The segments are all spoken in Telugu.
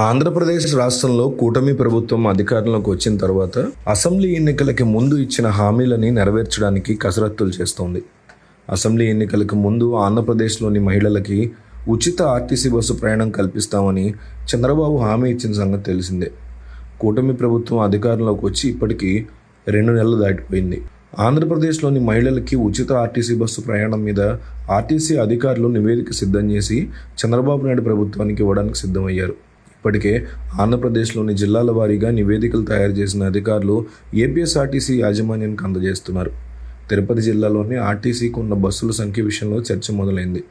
ఆంధ్రప్రదేశ్ రాష్ట్రంలో కూటమి ప్రభుత్వం అధికారంలోకి వచ్చిన తర్వాత అసెంబ్లీ ఎన్నికలకి ముందు ఇచ్చిన హామీలని నెరవేర్చడానికి కసరత్తులు చేస్తోంది. అసెంబ్లీ ఎన్నికలకు ముందు ఆంధ్రప్రదేశ్లోని మహిళలకి ఉచిత ఆర్టీసీ బస్సు ప్రయాణం కల్పిస్తామని చంద్రబాబు హామీ ఇచ్చిన సంగతి తెలిసిందే. కూటమి ప్రభుత్వం అధికారంలోకి వచ్చి ఇప్పటికీ రెండు నెలలు దాటిపోయింది. ఆంధ్రప్రదేశ్లోని మహిళలకి ఉచిత ఆర్టీసీ బస్సు ప్రయాణం మీద ఆర్టీసీ అధికారులు నివేదిక సిద్ధం చేసి చంద్రబాబు నాయుడు ప్రభుత్వానికి ఇవ్వడానికి సిద్ధమయ్యారు. ఇప్పటికే ఆంధ్రప్రదేశ్లోని జిల్లాల వారీగా నివేదికలు తయారు చేసిన అధికారులు ఏపీఎస్ఆర్టీసీ యాజమాన్యానికి అందజేస్తున్నారు. తిరుపతి జిల్లాలోని ఆర్టీసీకి ఉన్న బస్సుల సంఖ్య విషయంలో చర్చ మొదలైంది.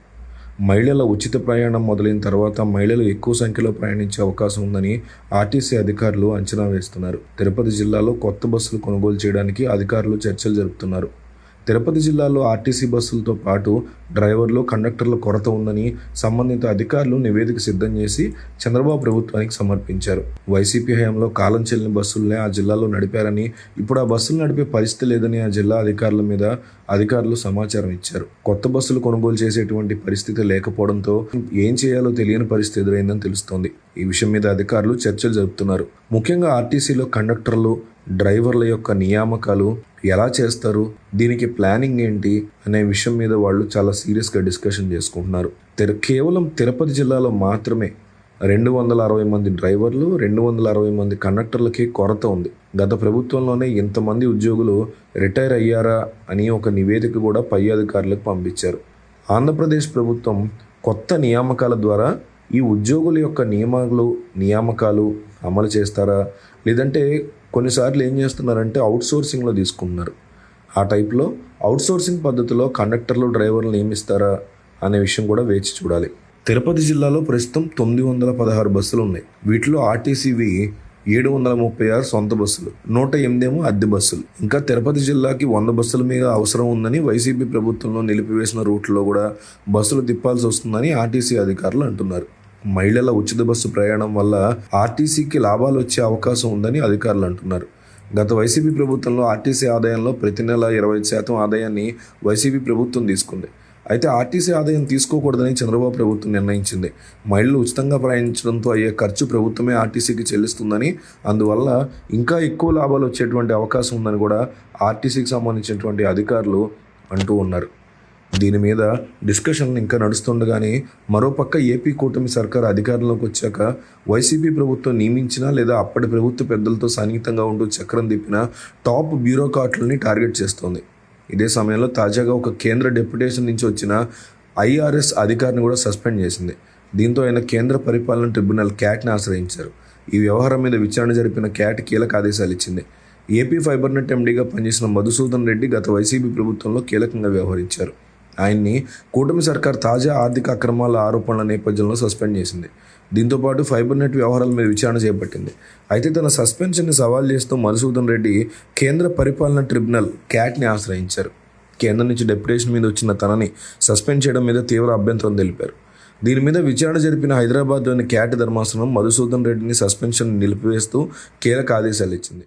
మహిళల ఉచిత ప్రయాణం మొదలైన తర్వాత మహిళలు ఎక్కువ సంఖ్యలో ప్రయాణించే అవకాశం ఉందని ఆర్టీసీ అధికారులు అంచనా వేస్తున్నారు. తిరుపతి జిల్లాలో కొత్త బస్సులు కొనుగోలు చేయడానికి అధికారులు చర్చలు జరుపుతున్నారు. తిరుపతి జిల్లాలో ఆర్టీసీ బస్సులతో పాటు డ్రైవర్లు కండక్టర్ల కొరత ఉందని సంబంధిత అధికారులు నివేదిక సిద్ధం చేసి చంద్రబాబు ప్రభుత్వానికి సమర్పించారు. వైసీపీ హయాంలో కాలం చెల్లిన బస్సులనే ఆ జిల్లాలో నడిపారని ఇప్పుడు ఆ బస్సులు నడిపే పరిస్థితి లేదని ఆ జిల్లా అధికారుల మీద అధికారులు సమాచారం ఇచ్చారు. కొత్త బస్సులు కొనుగోలు చేసేటువంటి పరిస్థితి లేకపోవడంతో ఏం చేయాలో తెలియని పరిస్థితి ఎదురైందని తెలుస్తోంది. ఈ విషయం మీద అధికారులు చర్చలు జరుపుతున్నారు. ముఖ్యంగా ఆర్టీసీలో కండక్టర్లు డ్రైవర్ల యొక్క నియామకాలు ఎలా చేస్తారు దీనికి ప్లానింగ్ ఏంటి అనే విషయం మీద వాళ్ళు చాలా సీరియస్గా డిస్కషన్ చేసుకుంటున్నారు. తెర కేవలం తిరుపతి జిల్లాలో మాత్రమే రెండు వందల అరవై మంది డ్రైవర్లు రెండు వందల అరవై మంది కండక్టర్లకి కొరత ఉంది. గత ప్రభుత్వంలోనే ఇంతమంది ఉద్యోగులు రిటైర్ అయ్యారా అని ఒక నివేదిక కూడా పై అధికారులకు పంపించారు. ఆంధ్రప్రదేశ్ ప్రభుత్వం కొత్త నియామకాల ద్వారా ఈ ఉద్యోగుల యొక్క నియమాలు నియామకాలు అమలు చేస్తారా? లేదంటే కొన్నిసార్లు ఏం చేస్తున్నారంటే అవుట్సోర్సింగ్లో తీసుకుంటున్నారు. ఆ టైప్లో అవుట్సోర్సింగ్ పద్ధతిలో కండక్టర్లు డ్రైవర్లు నియమిస్తారా అనే విషయం కూడా వేచి చూడాలి. తిరుపతి జిల్లాలో ప్రస్తుతం తొమ్మిది వందల పదహారు బస్సులు ఉన్నాయి. వీటిలో ఆర్టీసీవి ఏడు వందల ముప్పై ఆరు సొంత బస్సులు నూట ఎనిమిదేమో అద్దె బస్సులు. ఇంకా తిరుపతి జిల్లాకి వంద బస్సుల మీద అవసరం ఉందని వైసీపీ ప్రభుత్వంలో నిలిపివేసిన రూట్లో కూడా బస్సులు తిప్పాల్సి వస్తుందని ఆర్టీసీ అధికారులు అంటున్నారు. మహిళల ఉచిత బస్సు ప్రయాణం వల్ల ఆర్టీసీకి లాభాలు వచ్చే అవకాశం ఉందని అధికారులు అంటున్నారు. గత వైసీపీ ప్రభుత్వంలో ఆర్టీసీ ఆదాయంలో ప్రతి నెల ఇరవై శాతం ఆదాయాన్ని వైసీపీ ప్రభుత్వం తీసుకుంది. అయితే ఆర్టీసీ ఆదాయం తీసుకోకూడదని చంద్రబాబు ప్రభుత్వం నిర్ణయించింది. మహిళలు ఉచితంగా ప్రయాణించడంతో అయ్యే ఖర్చు ప్రభుత్వమే ఆర్టీసీకి చెల్లిస్తుందని అందువల్ల ఇంకా ఎక్కువ లాభాలు వచ్చేటువంటి అవకాశం ఉందని కూడా ఆర్టీసీకి సంబంధించినటువంటి అధికారులు అంటూ ఉన్నారు. దీని మీద డిస్కషన్ ఇంకా నడుస్తుండగానే మరోపక్క ఏపీ కూటమి సర్కార్ అధికారంలోకి వచ్చాక వైసీపీ ప్రభుత్వం నియమించిన లేదా అప్పటి ప్రభుత్వ పెద్దలతో సన్నిహితంగా ఉంటూ చక్రం తిప్పిన టాప్ బ్యూరోక్రాట్లని టార్గెట్ చేస్తోంది. ఇదే సమయంలో తాజాగా ఒక కేంద్ర డెప్యుటేషన్ నుంచి వచ్చిన ఐఆర్ఎస్ అధికారిని కూడా సస్పెండ్ చేసింది. దీంతో ఆయన కేంద్ర పరిపాలన ట్రిబ్యునల్ క్యాట్ని ఆశ్రయించారు. ఈ వ్యవహారం మీద విచారణ జరిపిన క్యాట్ కీలక ఆదేశాలు ఇచ్చింది. ఏపీ ఫైబర్ నెట్ ఎండీగా పనిచేసిన మధుసూదన్ రెడ్డి గత వైసీపీ ప్రభుత్వంలో కీలకంగా వ్యవహరించారు. ఆయన్ని కూటమి సర్కార్ తాజా ఆర్థిక అక్రమాల ఆరోపణల నేపథ్యంలో సస్పెండ్ చేసింది. దీంతోపాటు ఫైబర్ నెట్ వ్యవహారాల మీద విచారణ చేపట్టింది. అయితే తన సస్పెన్షన్ని సవాల్ చేస్తూ మధుసూదన్ రెడ్డి కేంద్ర పరిపాలన ట్రిబ్యునల్ క్యాట్ని ఆశ్రయించారు. కేంద్రం నుంచి డెప్యుటేషన్ మీద వచ్చిన తనని సస్పెండ్ చేయడం మీద తీవ్ర అభ్యంతరం తెలిపారు. దీని మీద విచారణ జరిపిన హైదరాబాద్లోని క్యాట్ ధర్మాసనం మధుసూదన్ రెడ్డిని సస్పెన్షన్ నిలిపివేస్తూ కీలక ఆదేశాలు ఇచ్చింది.